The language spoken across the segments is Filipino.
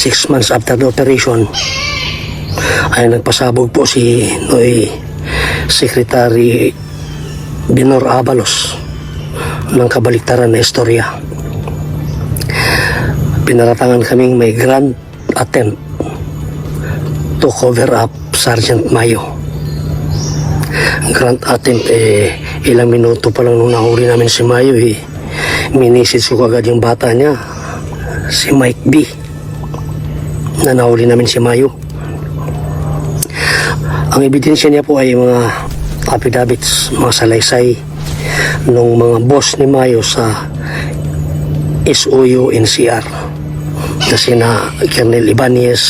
six months after the operation, ay nagpasabog po si Noy Secretary Binor Abalos ng kabaliktaran na istorya. Pinaratangan kaming may grand attempt to cover up Sergeant Mayo. Grand attempt eh ilang minuto pa lang nung nahuli namin si Mayo eh minisis ko agad yung bata niya si Mike B na nahuli namin si Mayo. Ang ebidensya niya po ay mga affidavits, mga salaysay ng mga boss ni Mayo sa SOU NCR kasi na Colonel Ibanez,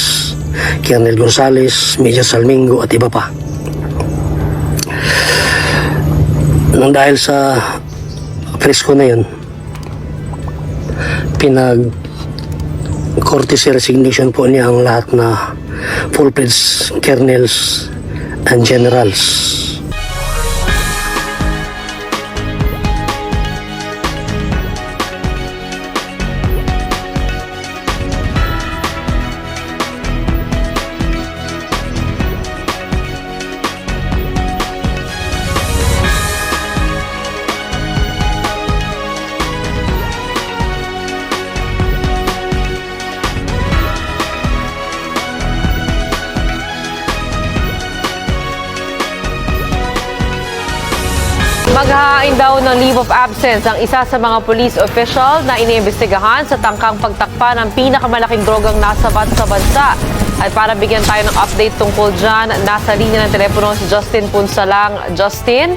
Colonel Gonzales, Major Salmingo at iba pa. Nang dahil sa presko na yun, pinag courtesy resignation po niya ang lahat na full-fledged colonels and generals. Ng leave of absence ang isa sa mga police official na iniimbestigahan sa tangkang pagtakpa ng pinakamalaking drogang nasabat sa bansa. At para bigyan tayo ng update tungkol dyan, nasa linya ng telepono si Justin Punsalang. Justin?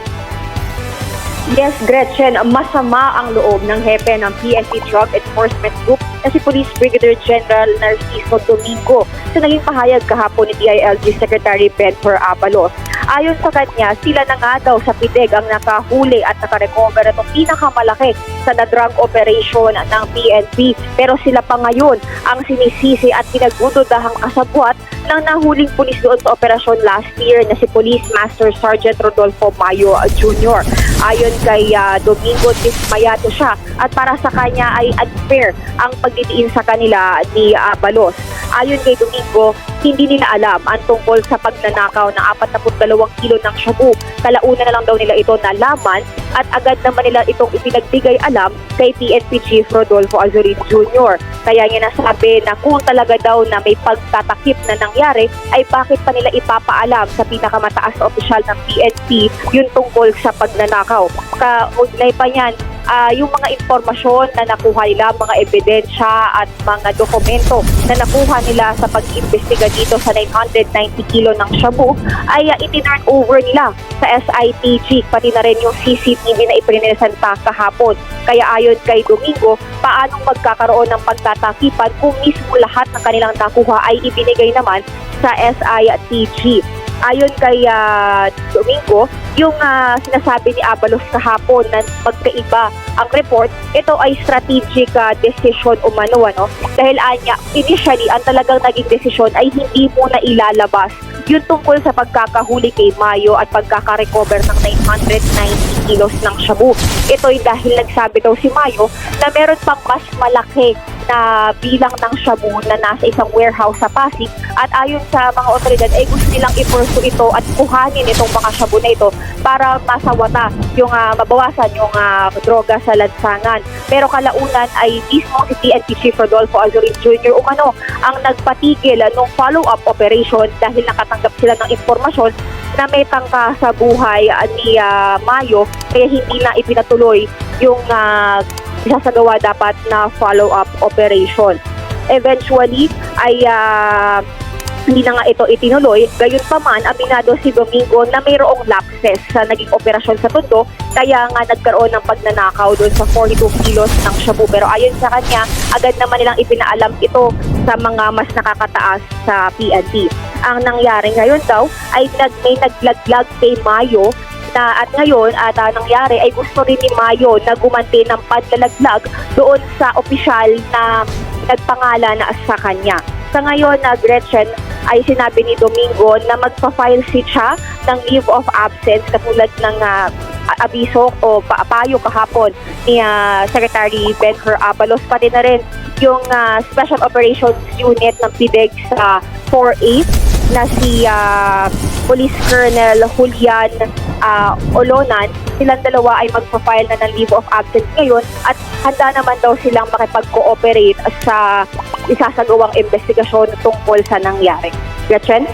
Yes, Gretchen, masama ang loob ng hepe ng PNP Drug Enforcement Group na si Police Brigadier General Narciso Domingo sa naging pahayag kahapon ni DILG Secretary Benper Abalos. Ayon sa kanya, sila na nga daw sa PIDEG ang nakahuli at nakarecover itong pinakamalaki sa na-drug operation ng PNP. Pero sila pa ngayon ang sinisisi at pinagdududahang kasabwat ng nahuling pulis doon sa operasyon last year na si Police Master Sergeant Rodolfo Mayo Jr. Ayon kay ah, Domingo Tismayato siya at para sa kanya ay unfair ang pagdidiin sa kanila ni Abalos. Ayon kay Domingo, hindi nila alam ang tungkol sa pagnanakaw ng 42 kilo ng shabu. Kalauna na lang daw nila ito nalaman at agad naman nila itong ipinagbigay alam kay PNP Chief Rodolfo Azurin Jr. Kaya niya nasabi na kung talaga daw na may pagtatakip na nangyari, ay bakit pa nila ipapaalam sa pinakamataas na opisyal ng PNP yung tungkol sa pagnanakaw. Kaugnay pa yan, ah, yung mga impormasyon na nakuha nila, mga ebidensya at mga dokumento na nakuha nila sa pag-imbestiga dito sa 990 kilo ng shabu ay uh, itinurn over nila sa SITG pati na rin yung CCTV na ipininesenta kahapon. Kaya ayon kay Domingo, paanong magkakaroon ng pagtatakipan kung mismo lahat ng kanilang nakuha ay ibinigay naman sa SITG. Ayon kay ah, Domingo, yung ah, sinasabi ni Abalos kahapon na magkaiba ang report, ito ay strategic ah, decision umano ano dahil anya initially ang talagang naging desisyon ay hindi muna ilalabas yung tungkol sa pagkakahuli kay Mayo at pagkakarecover ng 990 kilos ng shabu. Ito ay dahil nagsabi daw si Mayo na meron pang mas malaki na bilang ng shabu na nasa isang warehouse sa Pasig at ayon sa mga otoridad ay gusto nilang i-pursue ito at kuhanin itong mga shabu na ito para masawata yung ah, mabawasan yung ah, droga sa lansangan. Pero kalaunan ay mismo si PNP Chief Rodolfo Azurin Jr. umano ang nagpatigil ng follow-up operation dahil nakatanggap sila ng impormasyon na may tangka sa buhay ah, ni ah, Mayo kaya hindi na ipinatuloy yung ah, isasagawa dapat na follow-up operation. Eventually, ay ah, hindi na nga ito itinuloy. Gayunpaman, aminado si Domingo na mayroong lapses sa naging operasyon sa Tondo, kaya nga nagkaroon ng pagnanakaw doon sa 42 kilos ng shabu. Pero ayon sa kanya, agad naman nilang ipinaalam ito sa mga mas nakakataas sa PNP. Ang nangyari ngayon daw ay nag, may naglaglag kay Mayo na at ngayon at ah, nangyari ay gusto rin ni Mayo na gumanti ng panlalaglag doon sa opisyal na nagpangalan na sa kanya. Sa ngayon na Gretchen ay sinabi ni Domingo na magpa-file si siya ng leave of absence katulad ng a- abiso o pa- payo kahapon ni ah, Secretary Benher Abalos. Pati na rin yung ah, Special Operations Unit ng PIDEG sa 4-8 na si ah, Police Colonel Julian ah, Olonan. Silang dalawa ay magpa-file na ng leave of absence ngayon at handa naman daw silang makipag-cooperate sa isasagawang investigasyon tungkol sa nangyari. Gretchen?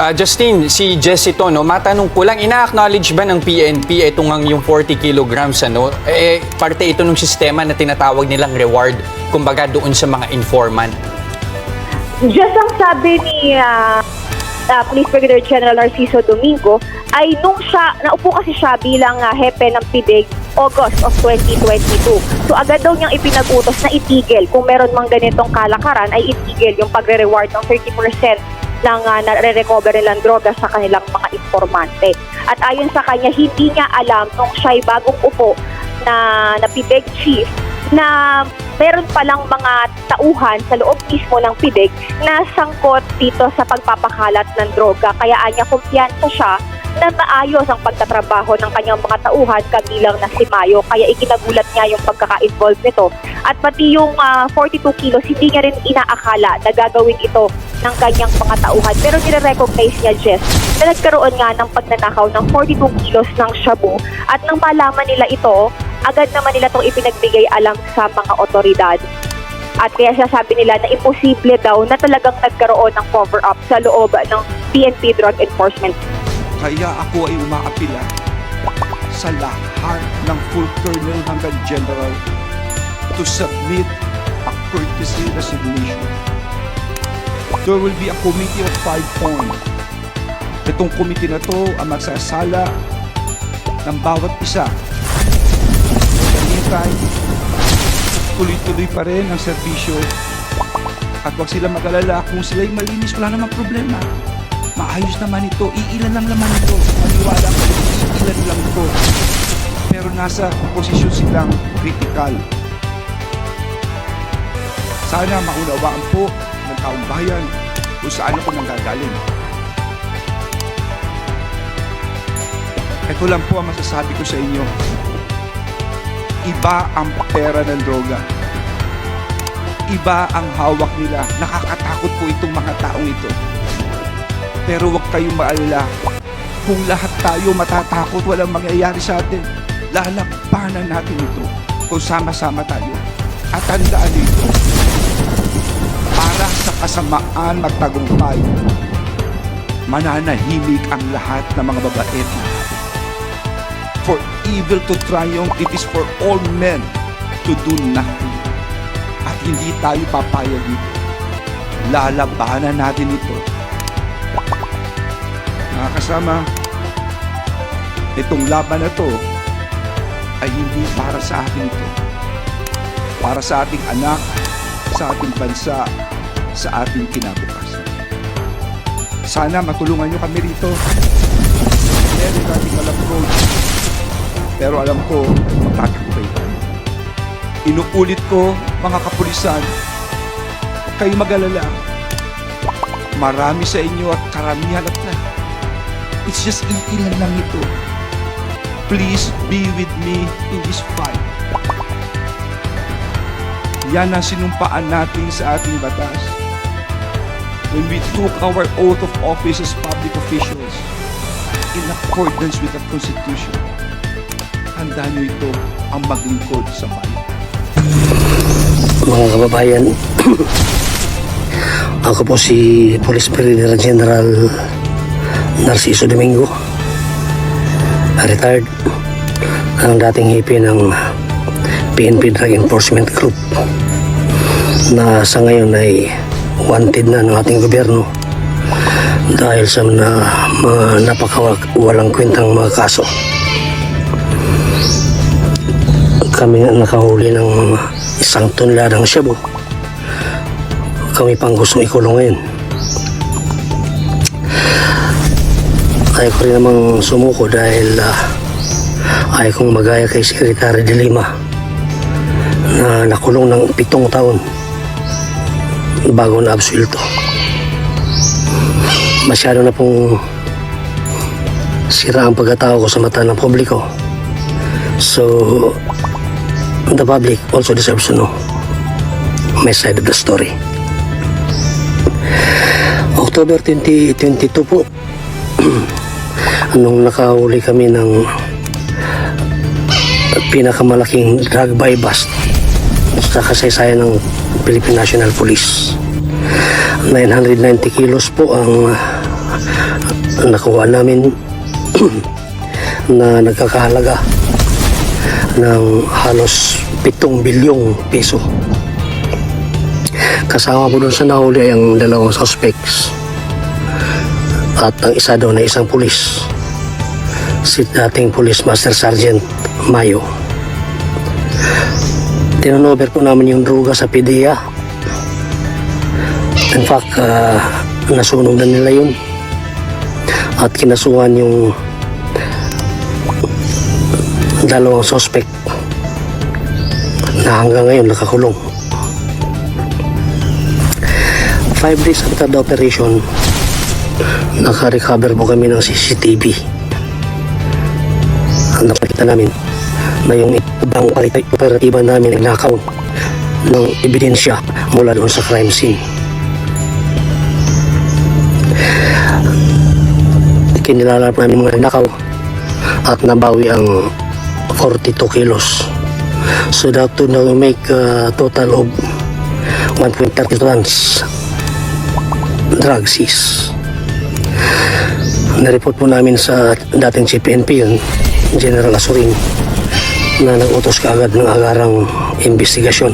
Ah, Justin, si Jesse to, no, matanong ko lang, ina-acknowledge ba ng PNP itong ang yung 40 kilograms, ano? Eh, parte ito ng sistema na tinatawag nilang reward, kumbaga doon sa mga informant. Just ang sabi ni ah, ah, Police Brigadier General Narciso Domingo ay nung siya, naupo kasi siya bilang ah, hepe ng PIDEG August of 2022. So agad daw niyang ipinag-utos na itigil kung meron mang ganitong kalakaran ay itigil yung pagre-reward ng 30% ng uh, nare-recover nilang droga sa kanilang mga informante. At ayon sa kanya, hindi niya alam nung siya ay bagong upo na, na PIDEG chief na meron palang mga tauhan sa loob mismo ng PIDEG na sangkot dito sa pagpapakalat ng droga. Kaya anya kumpiyansa siya na maayos ang pagtatrabaho ng kanyang mga tauhan kabilang na si Mayo. Kaya ikinagulat niya yung pagkaka-involve nito. At pati yung ah, 42 kilos, hindi niya rin inaakala na gagawin ito ng kanyang mga tauhan. Pero nire-recognize niya, Jess, na nagkaroon nga ng pagnanakaw ng 42 kilos ng shabu. At nang malaman nila ito, agad naman nila itong ipinagbigay alam sa mga otoridad. At kaya sasabi nila na imposible daw na talagang nagkaroon ng cover-up sa loob ng PNP Drug Enforcement Kaya ako ay umaapila sa lahat ng full colonel hanggang general to submit a courtesy resignation. There will be a committee of five points. Itong committee na to ang magsasala ng bawat isa. Meantime, tuloy-tuloy pa rin ang serbisyo at huwag sila mag-alala kung sila'y malinis, wala namang problema. Maayos naman ito. Iilan lang naman ito. Maniwala ko, iilan lang ito. Pero nasa posisyon silang critical. Sana maunawaan po ng taong bayan kung saan ako nanggagaling. Ito lang po ang masasabi ko sa inyo. Iba ang pera ng droga. Iba ang hawak nila. Nakakatakot po itong mga taong ito. Pero huwag kayong maalala. Kung lahat tayo matatakot, walang mangyayari sa atin. Lalakpanan natin ito kung sama-sama tayo. At tandaan ito, para sa kasamaan magtagumpay, mananahimik ang lahat ng mga babait na For evil to triumph, it is for all men to do nothing. At hindi tayo papayag dito. Lalabanan natin ito mga kasama, itong laban na to ay hindi para sa atin ito. Para sa ating anak, sa ating bansa, sa ating kinabukasan. Sana matulungan nyo kami rito. Very radical approach. Pero alam ko, magtatagumpay tayo. Inuulit ko, mga kapulisan, huwag kayong mag-alala. Marami sa inyo at karamihan at na. It's just iilan lang ito. Please be with me in this fight. Yan ang sinumpaan natin sa ating batas. When we took our oath of office as public officials in accordance with the Constitution, handa nyo ito ang maglingkod sa bayan. mga kababayan, ako po si Police Brigadier General Narciso Domingo, retired, ang dating hipi ng PNP Drug Enforcement Group na sa ngayon ay wanted na ng ating gobyerno dahil sa na, mga napakawalang kwentang mga kaso. Kami nakahuli ng isang tonladang shabu. Kami pang gustong ikulong ngayon. Ayaw ko rin namang sumuko dahil uh, ayaw kong magaya kay Secretary de Lima na nakulong ng pitong taon bago na absuelto. Masyado na pong sira ang pagkatao ko sa mata ng publiko So, the public also deserves to know my side of the story. October 2022 po, nung nakahuli kami ng pinakamalaking drug buy bust sa kasaysayan ng Philippine National Police. 990 kilos po ang nakuha namin na nagkakahalaga ng halos 7 bilyong piso. Kasama po doon sa nahuli ang dalawang suspects at ang isa daw na isang pulis si dating Police Master Sergeant Mayo. Tinonover po namin yung droga sa PDEA. In fact, ah, nasunog na nila yun at kinasuhan yung dalawang suspect na hanggang ngayon nakakulong. Five days after the operation, naka-recover po kami ng CCTV. Ang nakita namin na yung ibang operatiba namin nakaw ng ebidensya mula doon sa crime scene. Kinilalap namin mga nakaw at nabawi ang 42 kilos. So that to now make a total of 1.30 tons drug seize. Nareport po namin sa dating CPNP yun, General Asurin, na nag-utos kaagad ng agarang investigasyon.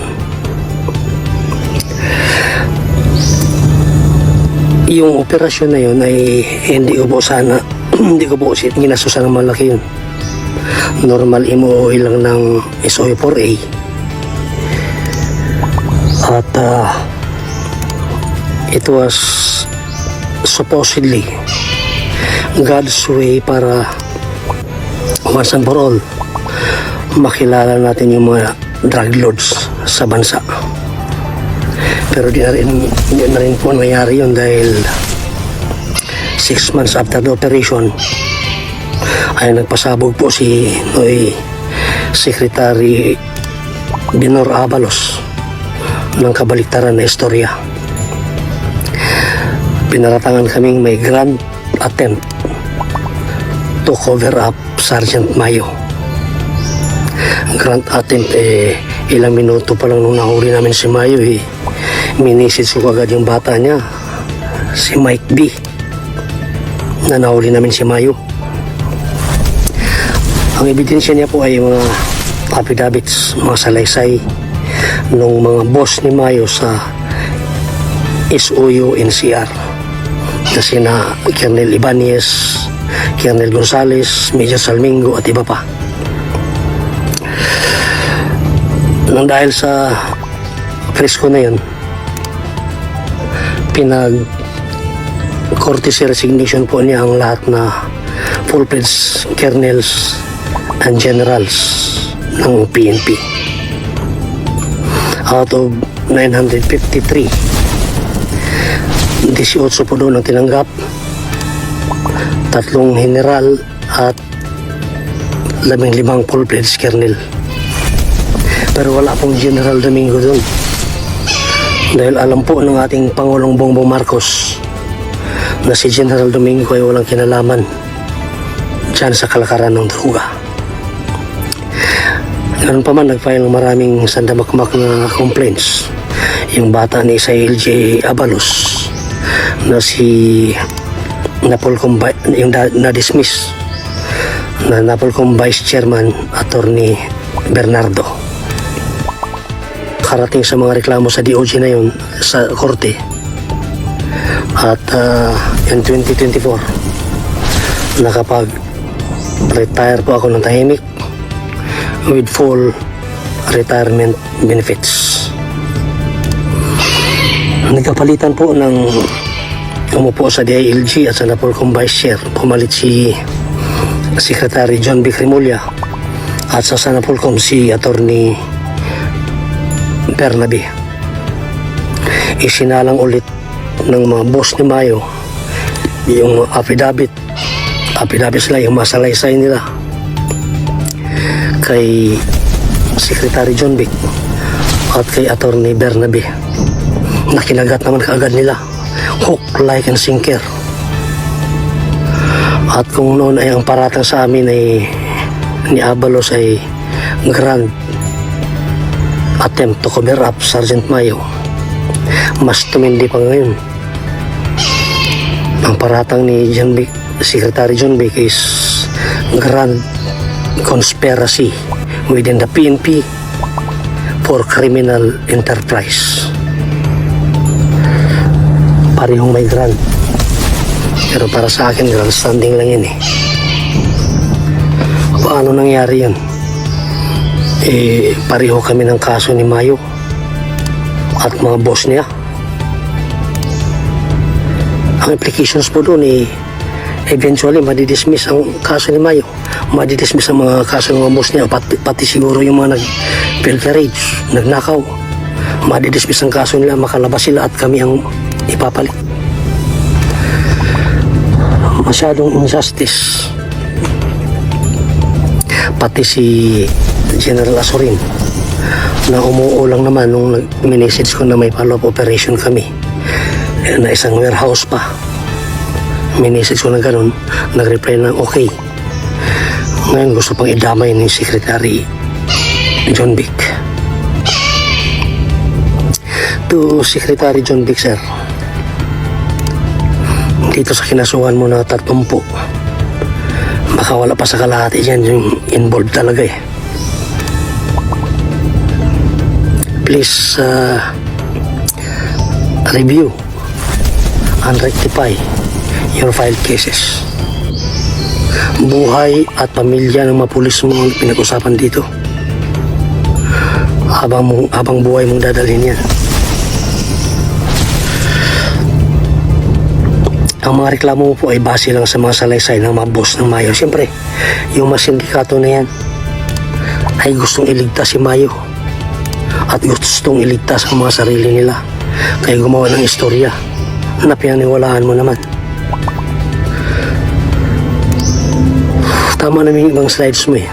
Yung operasyon na yun ay hindi ko po sana, hindi ko po ginasusan ng malaki yun. Normal MOOE lang ng SOE4A. At ah, it was supposedly God's way para once and for all makilala natin yung mga drug lords sa bansa. Pero di na rin, di na rin po nangyari yun dahil six months after the operation ay nagpasabog po si Noy Secretary Binor Abalos ng kabaliktaran na istorya. Pinaratangan kaming may grand attempt to cover up Sergeant Mayo. Grand attempt eh, ilang minuto pa lang nung nahuli namin si Mayo eh, minisid ko agad yung bata niya, si Mike B. Na nahuli namin si Mayo. Ang ebidensya niya po ay mga affidavits, mga salaysay ng mga boss ni Mayo sa SOU NCR na sina Colonel Ibanez, Colonel Gonzales, Major Salmingo at iba pa. Nang dahil sa presko na yun, pinag courtesy resignation po niya ang lahat na full-fledged colonels and generals ng PNP. Out of 953, 18 po doon ang tinanggap, tatlong general at labing limang full-fledged colonel. Pero wala pong General Domingo doon. Dahil alam po ng ating Pangulong Bongbong Marcos na si General Domingo ay walang kinalaman dyan sa kalakaran ng droga. Ganun pa man, nag-file ng maraming sandamakmak na complaints. Yung bata ni Isael J. Abalos na si Napolcom, Vi- yung na-dismiss na Napolcom Vice Chairman Attorney Bernardo. Karating sa mga reklamo sa DOJ na yun sa korte. At ah, in 2024, nakapag-retire po ako ng tahimik with full retirement benefits. Nagkapalitan po ng umupo sa DILG at sa Napolcom Vice Chair. Pumalit si Secretary John B. At sa Sanapolcom si Attorney Bernabe. Isinalang ulit ng mga boss ni Mayo yung affidavit affidavit sila yung masalaysay nila kay Secretary John Vic at kay Attorney Bernabe. Nakinagat naman kaagad nila. Hook, like, and sinker. At kung noon ay ang paratang sa amin ay ni Abalos ay grand attempt to cover up Sergeant Mayo. Mas tumindi pa ngayon. Ang paratang ni John Vic, Secretary John Vic is grand conspiracy within the PNP for criminal enterprise. Parehong may grand. Pero para sa akin, grand standing lang yan eh. Paano nangyari yan? Eh, pareho kami ng kaso ni Mayo at mga boss niya. Ang implications po doon eh, eventually madidismiss ang kaso ni Mayo. Madidismiss ang mga kaso ng mga boss niya, pati, pati siguro yung mga nag-pilferage, nagnakaw. Madidismiss ang kaso nila, makalabas sila at kami ang ipapalit. Masyadong injustice. Pati si General Asorin na umuo lang naman nung nag-message ko na may follow-up operation kami na isang warehouse pa. Minessage ko na ganun, nag-reply na okay. Ngayon gusto pang idamay ni Secretary John Vic. To Secretary John Vic, sir. Dito sa kinasuhan mo na tatumpo, baka wala pa sa kalahati dyan yung involved talaga eh. Please, uh, review and rectify your filed cases. Buhay at pamilya ng mga pulis mo ang pinag-usapan dito. Habang, mo, habang buhay mong dadalhin yan. Ang mga reklamo mo po ay base lang sa mga salaysay ng mga boss ng Mayo. Siyempre, yung mga na yan ay gustong iligtas si Mayo at gustong iligtas ang mga sarili nila. Kaya gumawa ng istorya na pinaniwalaan mo naman. Naman yung ibang slides mo eh.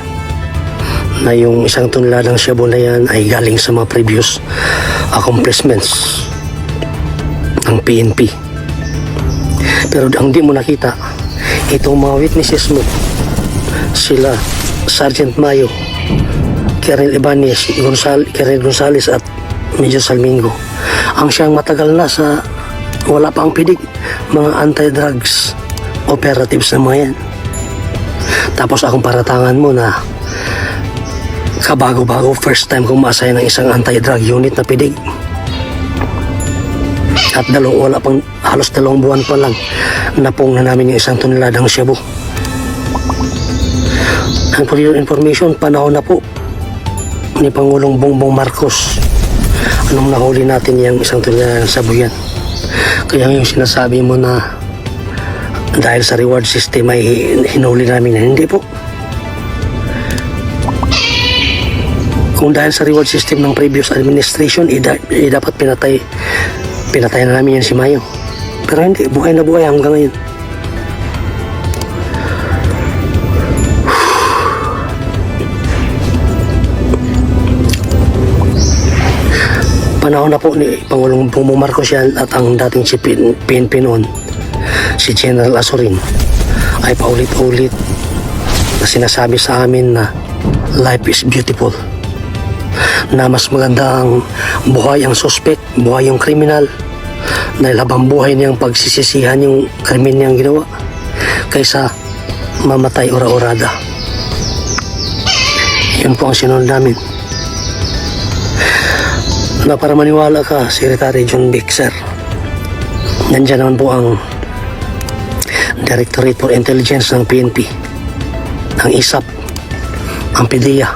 Na yung isang tonladang shabu na yan ay galing sa mga previous accomplishments ng PNP. Pero ang di mo nakita, itong mga witnesses mo, sila Sergeant Mayo, Karen Ibanez, Gonzal, Karen Gonzales at Major Salmingo. Ang siyang matagal na sa wala pa ang pidig, mga anti-drugs operatives na mga yan. Tapos akong paratangan mo na kabago-bago first time kong ma-assign ng isang anti-drug unit na pidig. At dalawang wala pang halos dalawang buwan pa lang napong na namin yung isang toneladang shabu. And for your information, panahon na po ni Pangulong Bongbong Marcos anong nahuli natin yung isang toneladang shabu yan. Kaya yung sinasabi mo na dahil sa reward system ay hinuli namin yan, hindi po. Kung dahil sa reward system ng previous administration, eh, eh, dapat pinatay pinatay na namin yan si Mayo. Pero hindi, buhay na buhay hanggang ngayon. Panahon na po ni Pangulong Bongbong Marcos yan at ang dating si PNP noon, si General Asorin, ay paulit-ulit na sinasabi sa amin na life is beautiful na mas maganda ang buhay ang suspect, buhay yung kriminal dahil habang buhay niyang pagsisisihan yung krimen niyang ginawa kaysa mamatay ora-orada. Yun po ang sinunod namin. Na para maniwala ka, Secretary John Vic, sir. Nandiyan naman po ang Directorate for Intelligence ng PNP, ang ISAP, ang PDEA,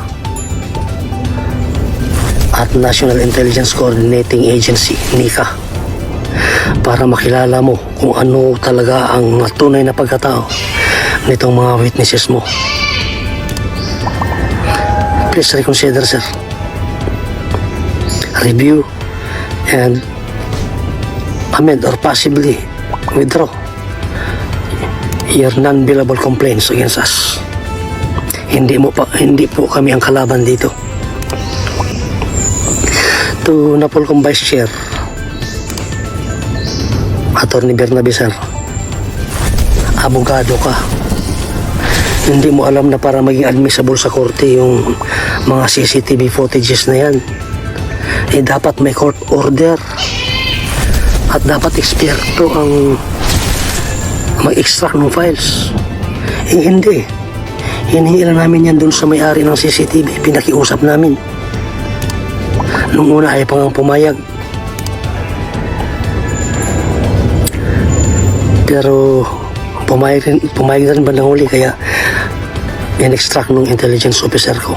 at National Intelligence Coordinating Agency, NICA, para makilala mo kung ano talaga ang tunay na pagkatao nitong mga witnesses mo. Please reconsider, sir. Review and amend or possibly withdraw your non-billable complaints against us. Hindi mo pa hindi po kami ang kalaban dito. To Napolcom Vice Chair, Attorney Bernabe Sir, abogado ka. Hindi mo alam na para maging admissible sa korte yung mga CCTV footages na yan. Eh dapat may court order. At dapat eksperto ang mag-extract ng files. Eh hindi. Hinihingi lang namin yan dun sa may-ari ng CCTV. Pinakiusap namin. Nung una ay pangang pumayag. Pero pumayag rin, pumayag rin bandang huli kaya in-extract ng intelligence officer ko.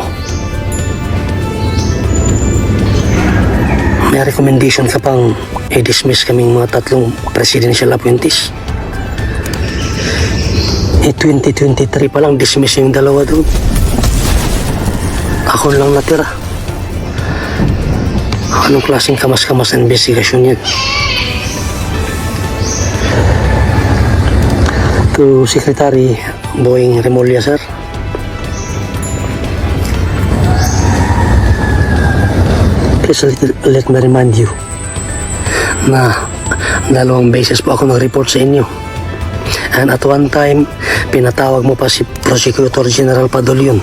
May recommendation ka pang i-dismiss kaming mga tatlong presidential appointees. Eh, 2023 pa lang dismiss yung dalawa doon. Ako lang natira. Anong klaseng kamas-kamas investigasyon yan? To Secretary Boying Remulla, sir. Please let, let me remind you na dalawang beses po ako nag-report sa inyo. And at one time, pinatawag mo pa si Prosecutor General Padulyon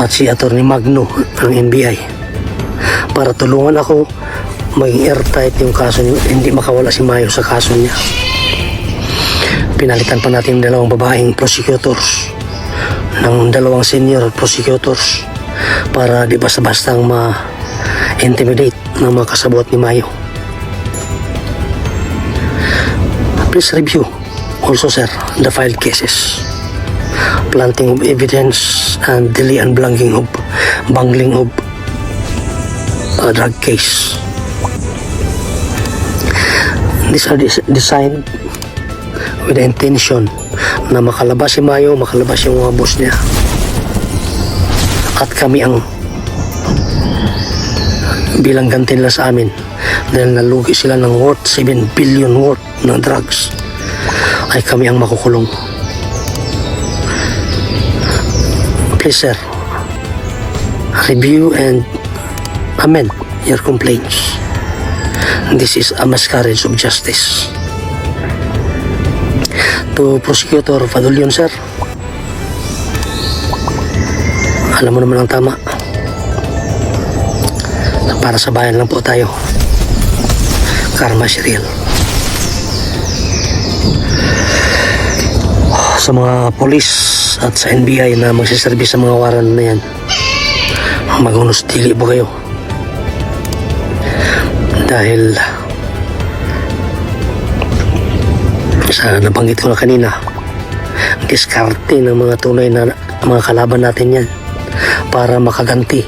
at si Attorney Magno ng NBI para tulungan ako maging airtight yung kaso niyo, hindi makawala si Mayo sa kaso niya. Pinalitan pa natin yung dalawang babaeng prosecutors ng dalawang senior prosecutors para di basta-bastang ma-intimidate ng mga kasabot ni Mayo. Please review also sir the filed cases. Planting of evidence and delay and blanking of bungling of a drug case. These are des- designed with the intention na makalabas si Mayo makalabas yung mga boss niya. At kami ang bilang ganti nila sa amin dahil nalugi sila ng worth 7 billion worth ng drugs ay kami ang makukulong. Please sir. Review and amend your complaints. This is a miscarriage of justice. To prosecutor Fadulyon sir. Alam mo naman ang tama. Para sa bayan lang po tayo. Karma is real sa mga polis at sa NBI na magsiservis sa mga waran na yan. Magunos dili po kayo? Dahil sa nabanggit ko na kanina diskarte ng mga tunay na mga kalaban natin yan para makaganti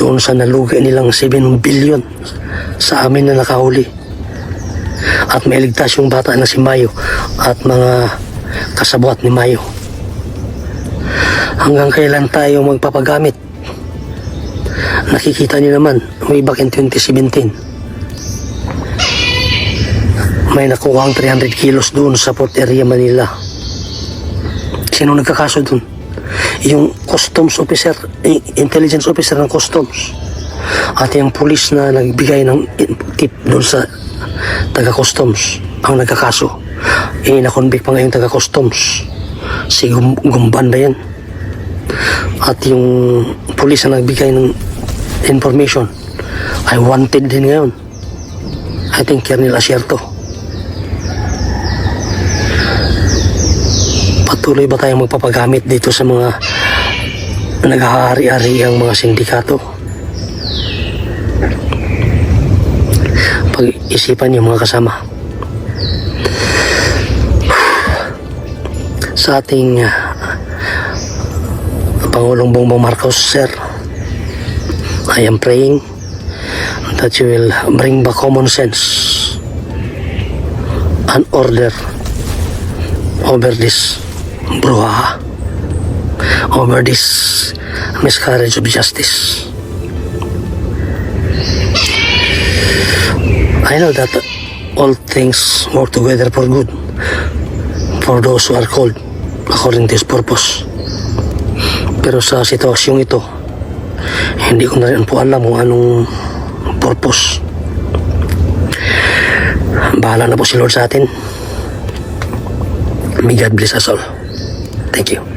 doon sa nalugi nilang 7 billion sa amin na nakahuli. At mailigtas yung bata na si Mayo at mga kasabwat ni Mayo. Hanggang kailan tayo magpapagamit? Nakikita niyo naman way back in 2017 may nakuha ang 300 kilos doon sa port area Manila. Sino nagkakaso doon? Yung customs officer eh, intelligence officer ng customs. At yung police na nagbigay ng tip doon sa taga customs ang nagkakaso eh nakonvict pa ngayon taga customs si Gum- Gumban ba yan? At yung police na nagbigay ng information ay wanted din ngayon. I think Colonel Asierto patuloy ba tayong magpapagamit dito sa mga naghahari-ari ang mga sindikato? Pag-isipan yung mga kasama sa ating uh, Pangulong Bongbong Marcos sir. I am praying that you will bring back common sense. And order. Over this brouhaha over this miscarriage of justice. I know that all things work together for good for those who are called according to His purpose. Pero sa sitwasyong ito, hindi ko na rin po alam kung anong purpose. Bahala na po si Lord sa atin. May God bless us all. Thank you.